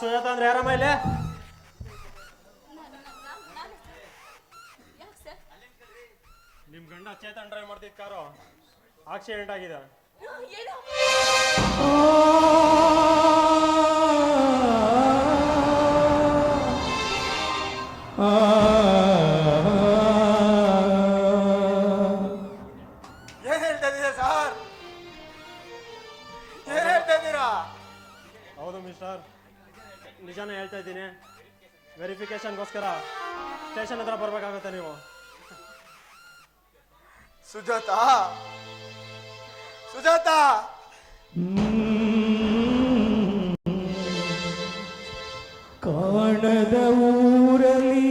ಸುಜಾತ ಅಂದ್ರೆ ಯಾರಮ್ಮ ಇಲ್ಲಿ ನಿಮ್ ಗಂಡ ಚೇತನ್ ಡ್ರೈವ್ ಮಾಡ್ತಿದ್ ಕಾರು ಆಕ್ಸಿಡೆಂಟ್ ಆಗಿದೆ ಏನು ಸ್ಟೇಷನ್ ಹತ್ರ ಬರ್ಬೇಕಾಗತ್ತೆ ನೀವು. ಸುಜಾತ? ಸುಜಾತ? ಕಾಣದ ಊರಲಿ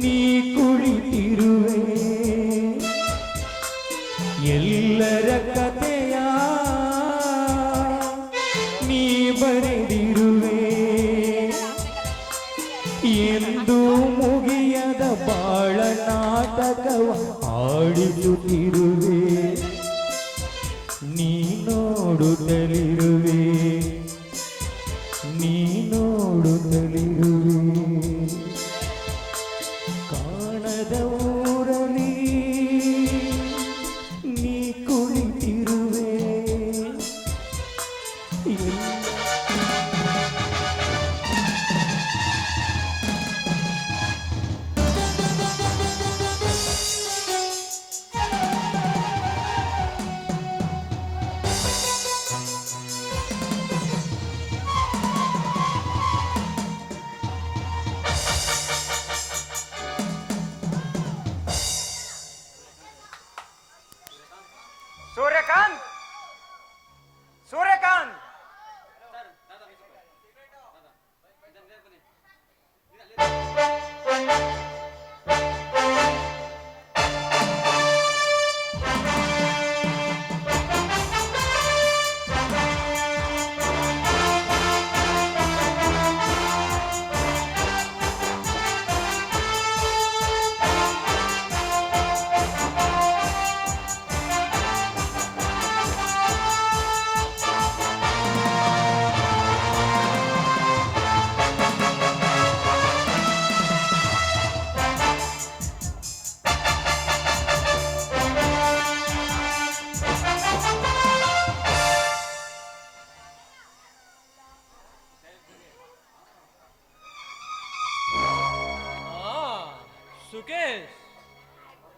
ನೀ ಕುಳಿತಿರುವೆ. ಎಲ್ಲರ ಕಥೆಯ ಕಾಣದ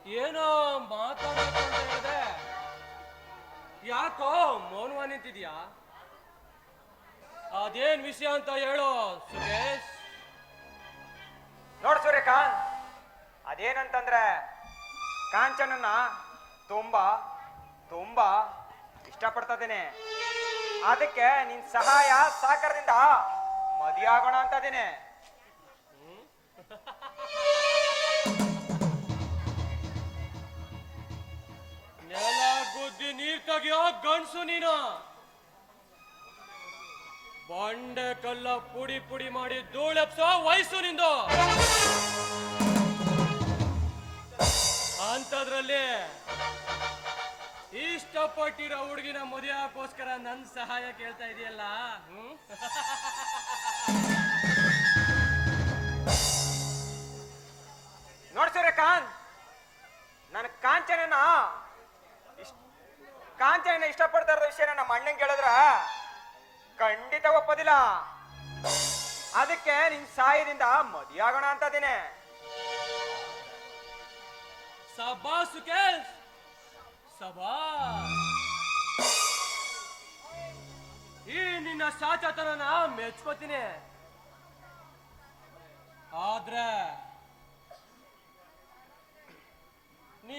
ಏನೋ ಹೇಳಿದೆ ಯಾಕೋ ಮೌನವ ನಿಂತಿದ್ಯಾ? ಅದೇನ್ ವಿಷಯ ಅಂತ ಹೇಳೋ ಸುರೇಶ್? ನೋಡ್ ಸೂರ್ಯಕಾಂತ್, ಅದೇನಂತಂದ್ರೆ ಕಾಂಚನನ್ನ ತುಂಬಾ ತುಂಬಾ ಇಷ್ಟಪಡ್ತಾ ಅದಕ್ಕೆ ನಿನ್ ಸಹಾಯ ಸಹಕಾರದಿಂದ ಮದುವೆ ಆಗೋಣ ಅಂತ ಇದ್ದೀನಿ. ಗಂಡ್ಸು ನೀನು. ಬಂಡೆ ಕಲ್ಲ ಪುಡಿ ಪುಡಿ ಮಾಡಿ ಧೂಳೆಪ್ಸೋ ವಯಸ್ಸು ನಿಂದು. ಅಂತದ್ರಲ್ಲಿ ಇಷ್ಟಪಟ್ಟಿರೋ ಹುಡುಗಿನ ಮದುವೆ ಹಾಕೋಸ್ಕರ ನನ್ನ ಸಹಾಯ ಕೇಳ್ತಾ ಇದೆಯಲ್ಲ? ನೋಡ್ಸರೆ ನೋಡ್ ಸೂರ್ಯಕಾಂತ್ ನನ್ನ ಕಾಂಚನನ ಕಾಂಚನ ಇಷ್ಟಪಡ್ತಾ ಇರೋ ವಿಷಯ ನಮ್ಮ ಅಣ್ಣಂಗೆ ಕೇಳಿದ್ರ? ಖಂಡಿತ ಒಪ್ಪದಿಲ್ಲ. ಅದಕ್ಕೆ ನಿನ್ ಸಾಯದಿಂದ ಮದುವೆ ಆಗೋಣ ಅಂತ ಇದ್ದೀನಿ ಸಬಾ ಸಬಾ. ಈ ನಿನ್ನ ಸಾಚಾತನ ಮೆಚ್ಕೋತೀನಿ. ಆದ್ರೆ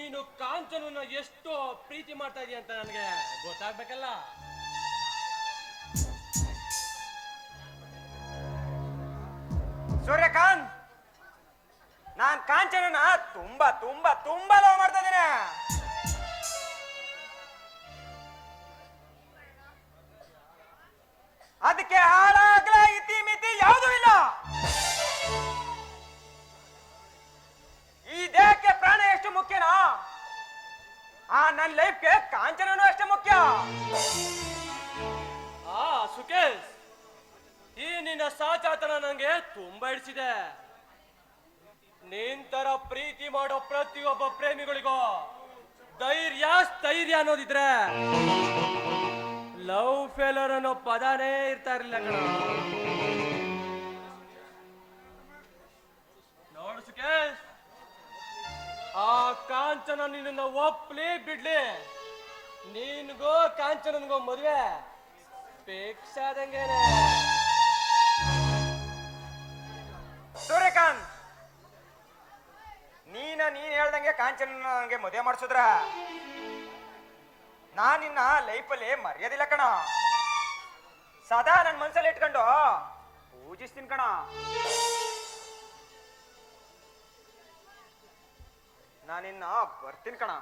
ನೀನು ಕಾಂಚನನ್ನ ಎಷ್ಟು ಪ್ರೀತಿ ಮಾಡ್ತಾ ಇದೀಯ ಅಂತ ನನಗೆ ಗೊತ್ತಾಗ್ಬೇಕಲ್ಲ? ಸೂರ್ಯಕಾಂತ್! ನಾನ್ ಕಾಂಚನನ ತುಂಬಾ ತುಂಬಾ ತುಂಬಾ ಲವ್ ಮಾಡ್ತಾ ಇದ್ದೀನಿ. ನನ್ನ ಲೈಫ್ಗೆ ಕಾಂಚನನು ಅಷ್ಟೇ ಮುಖ್ಯ. ಆ, ಸುಕೇಶ್ ನಿನ್ನ ಸಾಚಾತನ ನನಗೆ ತುಂಬಾ ಹಿಡಿಸಿದೆ. ನಿಂತರ ಪ್ರೀತಿ ಮಾಡೋ ಪ್ರತಿಯೊಬ್ಬ ಪ್ರೇಮಿಗಳಿಗೂ ಧೈರ್ಯ, ಸ್ಥೈರ್ಯ ಅನ್ನೋದಿದ್ರೆ ಲವ್ ಫೇಲರ್ ಅನ್ನೋ ಪದಾನೇ ಇರ್ತಾ ಇರ್ಲಿಲ್ಲ ಕಣ. ನೋಡು ಸುಖೇಶ್ ಆ ಕಾಂಚನ ನಿನ್ನ ಒಪ್ಲಿ ಬಿಡ್ಲಿ. ನಿನ್ಗೋ ಕಾಂಚನನ್ಗೋ ಮದುವೆ. ಫಿಕ್ಸ್ ಆದಂಗೇನೆ ಸೂರ್ಯಕಾಂತ್, ನೀನ ನೀನ್ ಹೇಳ್ದಂಗೆ ಕಾಂಚನ ನನಗೆ ಮದುವೆ ಮಾಡಿಸಿದ್ರ? ನಾನಿನ್ನ ನಿನ್ನ ಲೈಫಲ್ಲಿ ಮರ್ಯಾದಿಲ್ಲ ಕಣ. ಸದಾ ನನ್ನ ಮನ್ಸಲ್ಲಿ ಇಟ್ಕೊಂಡು ಪೂಜಿಸ್ತೀನಿ ಕಣ. ನಾನಿನ್ನ ಬರ್ತೀನಿ ಕಣ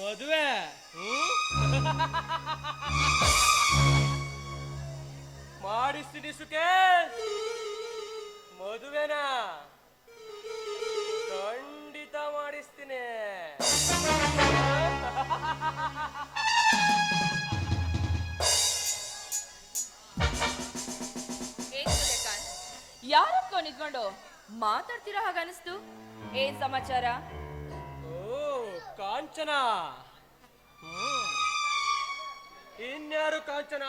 ಮದುವೆ. ಮಾಡಿಸ್ತೀನಿ ಸುಖೇಶ್ ಮದುವೆನ? ಖಂಡಿತ ಮಾಡಿಸ್ತೀನಿ. ಯಾರಪ್ಪ ನಿಂತ್ಕೊಂಡು ಮಾತಾಡ್ತಿರೋ ಹಾಗ ಅನಿಸ್ತು ಏನ್ ಸಮಾಚಾರ? ಕಾಂಚನ. ಇನ್ಯಾರು ಕಾಂಚನ?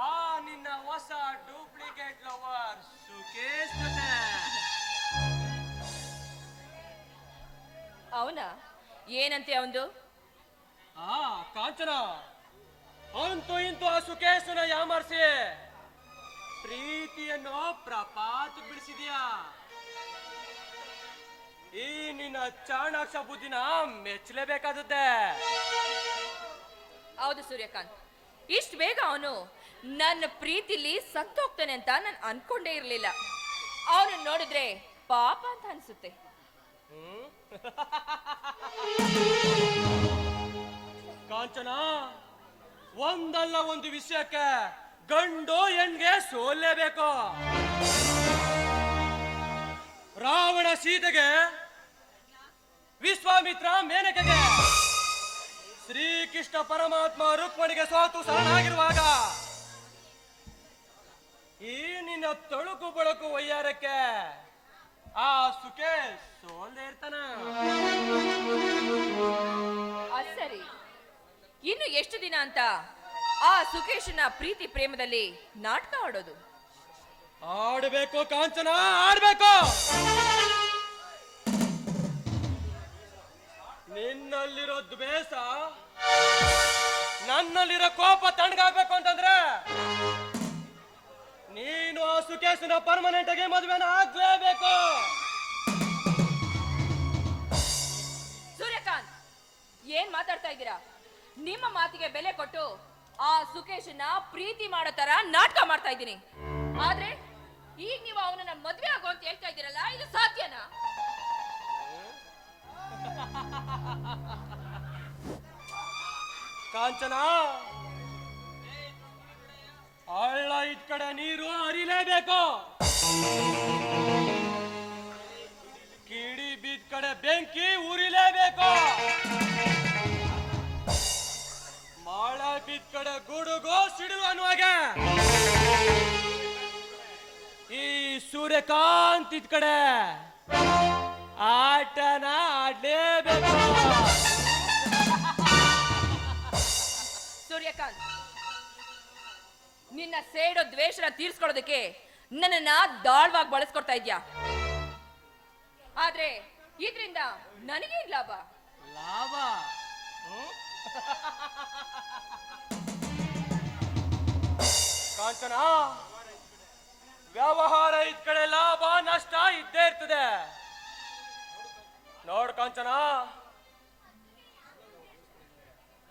ಆ ನಿನ್ನ ಹೊಸ ಡೂಪ್ಲಿಕೇಟ್ ಲವರ್ ಸುಖೇಶ್ ಅವನಾ ಅವನ? ಏನಂತೆ ಅವಂದು? ಆ ಕಾಂಚನ. ಅಂತೂ ಇಂತೂ ಆ ಸುಕೇಶನ ಯಾಮರ್ಸಿ? ಪ್ರೀತಿಯನ್ನು ಪ್ರಪಾತ ಬಿಡಿಸಿದ್ಯಾ ಈ ನಿನ್ನ ಚಾಣಾಕ್ಷ ಬುದ್ಧಿನ ಮೆಚ್ಚಲೇಬೇಕಾದದ್ದೆ. ಹೌದು ಸೂರ್ಯಕಾಂತ್. ಇಷ್ಟು ಬೇಗ ಅವನು ನನ್ನ ಪ್ರೀತಿಲಿ ಸತ್ತೋಗ್ತಾನೆ ಅಂತ ನಾನು ಅನ್ಕೊಂಡೇ ಇರಲಿಲ್ಲ. ಅವನು ನೋಡಿದ್ರೆ ಪಾಪ ಅಂತ ಅನ್ಸುತ್ತೆ. ಕಾಂಚನ ಒಂದಲ್ಲ ಒಂದು ವಿಷಯಕ್ಕೆ ಗಂಡು ಹೆಣ್ಗೆ ಸೋಲ್ಲೇಬೇಕು. ರಾವಣ ಸೀತೆಗೆ ವಿಶ್ವಾಮಿತ್ರ ಮೇನಕೆಗೆ. ಶ್ರೀಕೃಷ್ಣ ಪರಮಾತ್ಮ ರುಕ್ಮಣಿಗೆ ಸೋತು ಶರಣಾಗಿರುವಾಗ ಈ ನಿನ್ನ ತಳುಕು ಬಳಕು ಒಯ್ಯಾರಕ್ಕೆ ಆ ಸುಖೇಶ್ ಸೋಲ್ದೇ ಇರ್ತಾನ. ಸರಿ. ಇನ್ನು ಎಷ್ಟು ದಿನ ಅಂತ ಆ ಸುಖೇಶನ ಪ್ರೀತಿ ಪ್ರೇಮದಲ್ಲಿ ನಾಟಕ ಆಡೋದು? ಆಡಬೇಕು ಕಾಂಚನ ಆಡ್ಬೇಕು. ನಿನ್ನಲ್ಲಿರೋ ದ್ವೇಷ, ನನ್ನಲ್ಲಿರೋ ಕೋಪ ತಣ್ಣಗಾಗ್ಬೇಕು ಅಂತಂದ್ರೆ ನೀನು ಆ ಸುಖೇಶನ ಪರ್ಮನೆಂಟ್ ಆಗಿ ಮದುವೆನ ಆಗ್ಲೇಬೇಕು. ಸೂರ್ಯಕಾಂತ್, ಏನ್ ಮಾತಾಡ್ತಾ ಇದ್ದೀರಾ? ನಿಮ್ಮ ಮಾತಿಗೆ ಬೆಲೆ ಕೊಟ್ಟು ಆ ಸುಖೇಶನ ಪ್ರೀತಿ ಮಾಡೋ ತರ ನಾಟಕ ಮಾಡ್ತಾ ಇದ್ದೀನಿ. ಆದ್ರೆ ಈಗ ನೀವು ಅವನನ್ನ ಮದ್ವೆ ಆಗೋ ಅಂತ ಹೇಳ್ತಾ ಇದ್ದೀರಲ್ಲ, ಇದು ಸಾಧ್ಯನಾ? ಕಾಂಚನ! ಹಳ್ಳ ಇದ್ ಕಡೆ ನೀರು ಹರಿಲೇಬೇಕು. ಕಿಡಿ ಬಿದ್ ಕಡೆ ಬೆಂಕಿ ಉರಿಲೇಬೇಕು. ಮಾಳ ಬಿದ್ದ ಕಡೆ ಗುಡುಗು ಸಿಡಿಲು ಅನ್ನುವಾಗ. ಈ ಸೂರ್ಯಕಾಂತ್ ಇದ್ ಕಡೆ ಆಟನ ಆಡಲೇಬೇಕು. ಸೂರ್ಯಕಾಂತ್ ನಿನ್ನ ಸೇಡೋ ದ್ವೇಷನ ತೀರ್ಸ್ಕೊಳ್ಳೋದಕ್ಕೆ ನನ್ನನ್ನ ದಾಳ್ವಾಗಿ ಬಳಸ್ಕೊಡ್ತಾ ಇದ್ಯಾ? ಆದ್ರೆ ಇದ್ರಿಂದ ನನಗೇನ್ ಲಾಭ? ಲಾಭ? ಕಾಂಚನಾ ವ್ಯವಹಾರ ಇದ್ ಕಡೆ ಲಾಭ ನಷ್ಟ ಇದ್ದೇ ಇರ್ತದೆ. ನೋಡ್ ಕಾಂಚನ.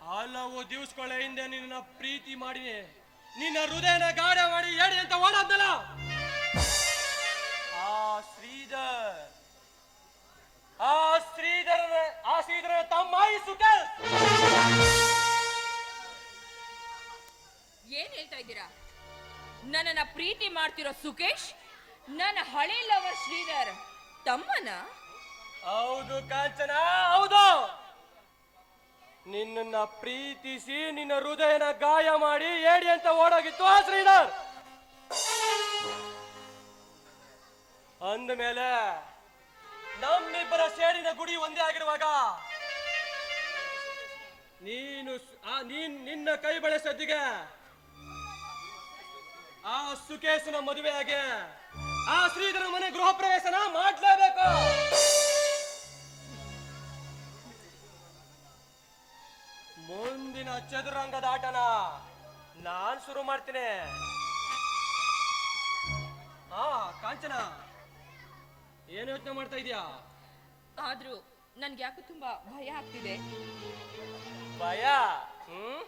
ಹಲವು ದಿವಸಗಳ ಹಿಂದೆ ನಿನ್ನ ಪ್ರೀತಿ ಮಾಡಿ ನಿನ್ನ ಹೃದಯನ ಗಾಢ ಮಾಡಿ ಹೇಳಿ ಅಂತ ಓಡಾದ್ನಲ್ಲ ಆ ಶ್ರೀಧರ್ ಆ ಶ್ರೀಧರ ಆ ಶ್ರೀಧರ ತಮ್ಮ ಸುಖ ಏನ್ ಹೇಳ್ತಾ ಇದ್ದೀರಾ? ನನ್ನನ್ನ ಪ್ರೀತಿ ಮಾಡ್ತಿರೋ ಸುಕೇಶ್ ನನ್ನ ಹಳೆ ಲವರ್ ಶ್ರೀಧರ್ ತಮ್ಮನ? ಹೌದು ಕಾಂಚನ, ಹೌದು. ನಿನ್ನ ಪ್ರೀತಿಸಿ ನಿನ್ನ ಹೃದಯನ ಗಾಯ ಮಾಡಿ ಹೇಳಿ ಅಂತ ಓಡೋಗಿತ್ತು ಆ ಶ್ರೀಧರ್. ಅಂದಮೇಲೆ ನಮ್ಮಿಬ್ಬರ ಸೇರಿನ ಗುಡಿ ಒಂದೇ ಆಗಿರುವಾಗ ನೀನು ಆ, ನೀನ್, ನಿನ್ನ ಕೈ ಬಳಸೋದಿಗೆ ಆ ಸುಕೇಶನ ಮದುವೆಯಾಗೆ ಆ ಶ್ರೀಧರ ಮನೆ ಗೃಹ ಪ್ರವೇಶನ ಮಾಡ್ಲೇಬೇಕು. ಮುಂದಿನ ಚದುರಂಗದ ಆಟನ ನಾನ್ ಶುರು ಮಾಡ್ತೀನಿ. ಹಾ ಕಾಂಚನ ಏನ್ ಯೋಚನೆ ಮಾಡ್ತಾ ಇದೀಯಾ? ಆದ್ರೂ ನನ್ಗೆ ಯಾಕೋ ತುಂಬಾ ಭಯ ಆಗ್ತಿದೆ. ಭಯ? ಹ್ಮ್?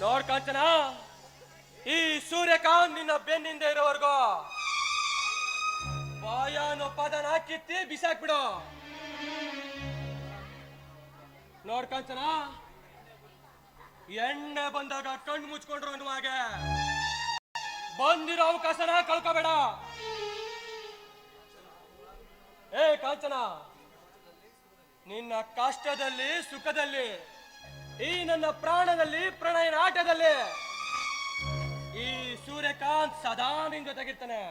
ನೋಡ್ ಕಾಂಚನ ಈ ಸೂರ್ಯಕಾಂತ್ ನಿನ್ನ ಬೆನ್ನಿಂದ ಇರೋವರೆಗೂ. ಭಯ ಅನ್ನೋ ಪದನ ಕಿತ್ತಿ ಬಿಸಾಕ್ಬಿಡು. ನೋಡ್ ಕಾಂಚನ ಎಣ್ಣೆ ಬಂದಾಗ ಕಣ್ಣು ಮುಚ್ಕೊಂಡ್ರು ಅನ್ನುವಾಗ ಬಂದಿರೋ ಅವಕಾಶನ ಕಳ್ಕೋಬೇಡ. ಏ, ಕಾಂಚನ, ನಿನ್ನ ಕಷ್ಟದಲ್ಲಿ, ಸುಖದಲ್ಲಿ, ಈ ನನ್ನ ಪ್ರಾಣದಲ್ಲಿ, ಪ್ರಣಯನ ಆಟದಲ್ಲಿ ಈ ಸೂರ್ಯಕಾಂತ್ ಸದಾ ನಿನ್ ಜೊತೆಗಿರ್ತಾನೆ.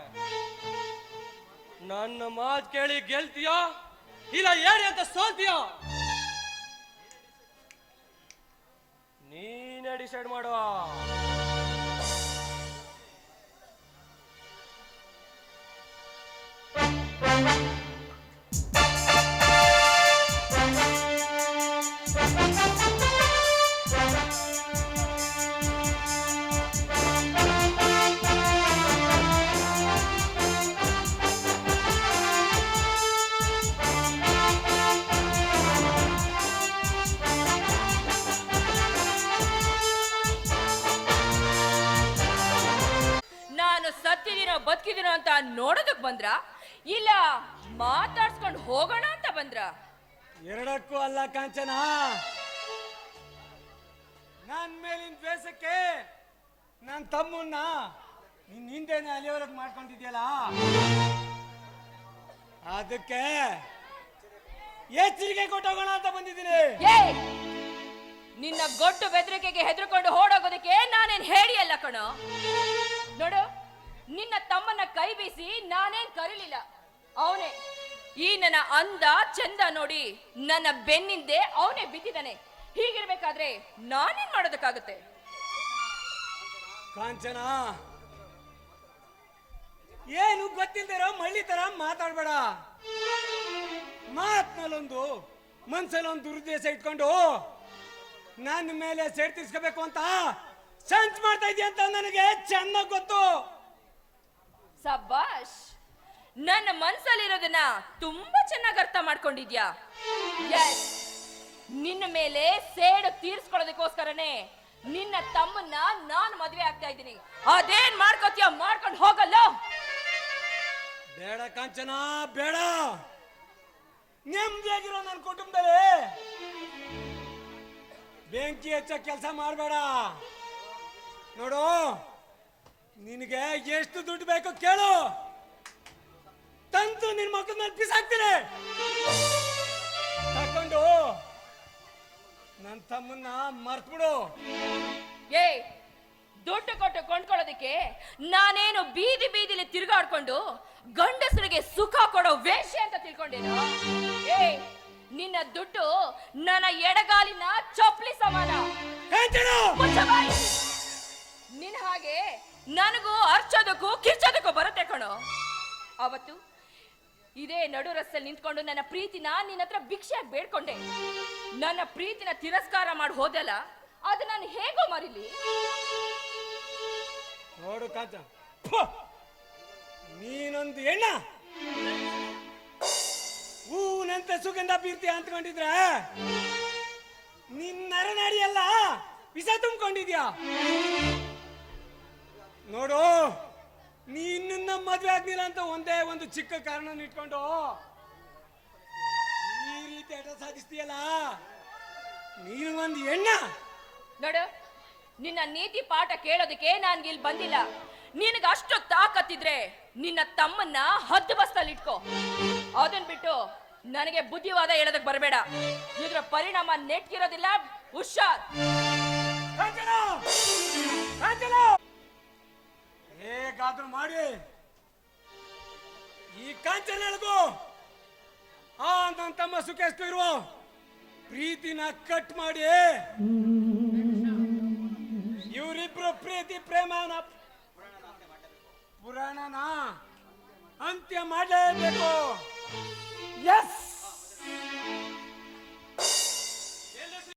ನನ್ನ ಮಾತು ಕೇಳಿ ಗೆಲ್ತೀಯಾ ಇಲ್ಲ ಏರಿ ಅಂತ ಸೋಲ್ತೀಯೋ? ಡಿಸೈಡ್ ಮಾಡುವ. ನೋಡೋದಕ್ ಬಂದ್ರ? ಇಲ್ಲ ಮಾತಾಡ್ಸ್ಕೊಂಡು ಹೋಗೋಣ ಅಂತ ಬಂದ್ರ? ಎರಡಕ್ಕೂ ಅಲ್ಲ ಕಾಂಚನ. ನನ್ ಮೇಲಿನ ದ್ವೇಷಕ್ಕೆ ನನ್ನ ತಮ್ಮನ್ನ ನಿನ್ ಹಿಂದೆನೆ ಅಲ್ಲಿವರೆಗೆ ಮಾಡ್ಕೊಂಡಿದ್ಯಲ್ಲ? ಅದಕ್ಕೆ ಎಚ್ಚರಿಕೆ ಕೊಟ್ಟೋಗೋಣ ಅಂತ ಬಂದಿದ್ದೀನಿ. ನಿನ್ನ ಗೊಟ್ಟು ಬೆದರಿಕೆಗೆ ಹೆದರ್ಕೊಂಡು ಓಡೋಗೋದಕ್ಕೆ ನಾನೇನ್ ಹೇಳಿ ಅಲ್ಲ ಕಣೋ? ನೋಡು ನಿನ್ನ ತಮ್ಮನ ಕೈ ಬೀಸಿ ನಾನೇನ್ ಕರೀಲಿಲ್ಲ. ಅವನೇ, ಈ ನನ್ನ ಅಂದ ಚಂದ ನೋಡಿ ನನ್ನ ಬೆನ್ನಿಂದೆ ಅವನೇ ಬಿದ್ದಿದ್ದಾನೆ. ಹೀಗಿರ್ಬೇಕಾದ್ರೆ ನಾನೇನ್ ಮಾಡೋದಕ್ಕಾಗುತ್ತೆ? ಕಾಂಚನ, ಏನು ಗೊತ್ತಿಲ್ದಿರೋ ಮಳ್ಳಿ ತರ ಮಾತಾಡ್ಬೇಡ. ಮಾತ್ನಲ್ಲೊಂದು, ಮನ್ಸಲ್ಲೊಂದು ದುರುದ್ದೇಶ ಇಟ್ಕೊಂಡು ನನ್ನ ಮೇಲೆ ಸೇರ್ತಿಸ್ಕೋಬೇಕು ಅಂತ ಸಂಚ್ ಮಾಡ್ತಾ ಇದೀಯ ಅಂತ ನನಗೆ ಚೆನ್ನಾಗ್ ಗೊತ್ತು. ಸಬ್ಬಾಷ್ ನನ್ನ ಮನ್ಸಲ್ಲಿರೋದನ್ನ ತುಂಬಾ ಚೆನ್ನಾಗಿ ಅರ್ಥ ಮಾಡ್ಕೊಂಡಿದ್ಯಾ? ಎಸ್ ನಿನ್ನ ಮೇಲೆ ಸೇಡು ತೀರ್ಸ್ಕೊಳ್ಳೋದಕ್ಕೋಸ್ಕರನೇ ನಿನ್ನ ತಮ್ಮನ್ನ ನಾನು ಮದುವೆ ಆಗ್ತಾ ಇದ್ದೀನಿ. ಅದೇನ್ ಮಾಡ್ಕೋತೀಯ ಮಾಡ್ಕೊಂಡು ಹೋಗಲ್ಲ? ಬೇಡ ಕಾಂಚನ, ಬೇಡ. ನೆಮ್ಮದಿಯಾಗಿರೋ ನನ್ನ ಕುಟುಂಬದಲ್ಲಿ ಬೆಂಕಿ ಹಚ್ಚ ಕೆಲಸ ಮಾಡಬೇಡ. ನೋಡು ನಿನಗೆ ಎಷ್ಟು ದುಡ್ಡು ಬೇಕು ಕೇಳು. ತಂತು ನಿನ್ ಮಕ್ಕಳ ಮೇಲೆ ಬಿಸಾಕ್ತೀನಿ. ತಕೊಂಡು ನನ್ನ ತಮ್ಮನ್ನ ಮರ್ತ್ಬಿಡು. ಏ ದುಡ್ಡು ಕೊಟ್ಟು ಕೊಂಡ್ಕೊಳ್ಳೋದಕ್ಕೆ ನಾನೇನು ಬೀದಿ ಬೀದಿಲಿ ತಿರುಗಾಡ್ಕೊಂಡು ಗಂಡಸರಿಗೆ ಸುಖ ಕೊಡೋ ವೇಷ ಅಂತ ತಿಳ್ಕೊಂಡೇನು ಏ ನಿನ್ನ ದುಡ್ಡು ನನ್ನ ಎಡಗಾಲಿನ ಚಪ್ಪಲಿ ಸಮಾನ. ಮುಚ್ಚ ಬಾಯಿ. ನನಗೂ ಅರ್ಚೋದಕ್ಕೂ ಕಿರ್ಚೋದಕ್ಕೂ ಬರುತ್ತೆ ಕಣೋ. ಅವತ್ತು ಇದೇ ನಡು ರಸ್ತೆಯಲ್ಲಿ ನಿಂತ್ಕೊಂಡು ನನ್ನ ಪ್ರೀತಿನ ನಿನ್ನ ಹತ್ರ ಭಿಕ್ಷೆಯಾಗಿ ಬೇಡ್ಕೊಂಡೆ. ನನ್ನ ಪ್ರೀತಿನ ತಿರಸ್ಕಾರ ಮಾಡಿ ಹೋದಲ್ಲ, ಅದು ನಾನು ಹೇಗೋ ಮರಿಲಿ. ನೋಡು ಕಾಜ! ನೀನೊಂದು ಹೆಣ್ಣ. ಹೂನಂತೆ ಸುಗಂಧ ಬೀರ್ತಿ ಅಂತಕೊಂಡಿದ್ರ, ನಿನ್ನ ನರನಾಡಿಯಲ್ಲ ವಿಷ ತುಂಬಿಕೊಂಡಿದ್ಯಾ? ನೋಡು ನೀ ಇನ್ನ ಮದ್ವೆ ಆಗ್ಲಿಲ್ಲ ಅಂತ ಒಂದೇ ಒಂದು ಚಿಕ್ಕ ಕಾರಣ ಇಟ್ಕೊಂಡು ಈ ರೀತಿ ಹಠ ಸಾಧಿಸ್ತೀಯಲ್ಲ? ನೀನು ಒಂದು ಹೆಣ್ಣ? ನೋಡು ನಿನ್ನ ನೀತಿ ಪಾಠ ಕೇಳೋದಕ್ಕೆ ನಾನು ಇಲ್ಲಿ ಬಂದಿಲ್ಲ. ನಿನಗೆ ಅಷ್ಟು ತಾಕತ್ತಿದ್ರೆ ನಿನ್ನ ತಮ್ಮನ್ನ ಹದ್ದು ಬಸ್ತಲ್ಲಿ ಇಟ್ಕೋ. ಅದನ್ ಬಿಟ್ಟು ನನಗೆ ಬುದ್ಧಿವಾದ ಹೇಳೋದಕ್ ಬರಬೇಡ. ಇದ್ರ ಪರಿಣಾಮ ನೆಟ್ಗಿರೋದಿಲ್ಲ ಹುಷಾರ್. ಕಾಂಚನ! ಮಾಡಿ. ಈ ಕಾಂಚನ ಎಳ್ಗು ಆ ನನ್ನ ತಮ್ಮ ಸುಖೇಶ್ಗೂ ಇರುವ? ಪ್ರೀತಿನ ಕಟ್ ಮಾಡಿ. ಇವರಿಬ್ರು ಪ್ರೀತಿ, ಪ್ರೇಮನ ಪುರಾಣನ ಅಂತ್ಯ ಮಾಡಲೇಬೇಕು.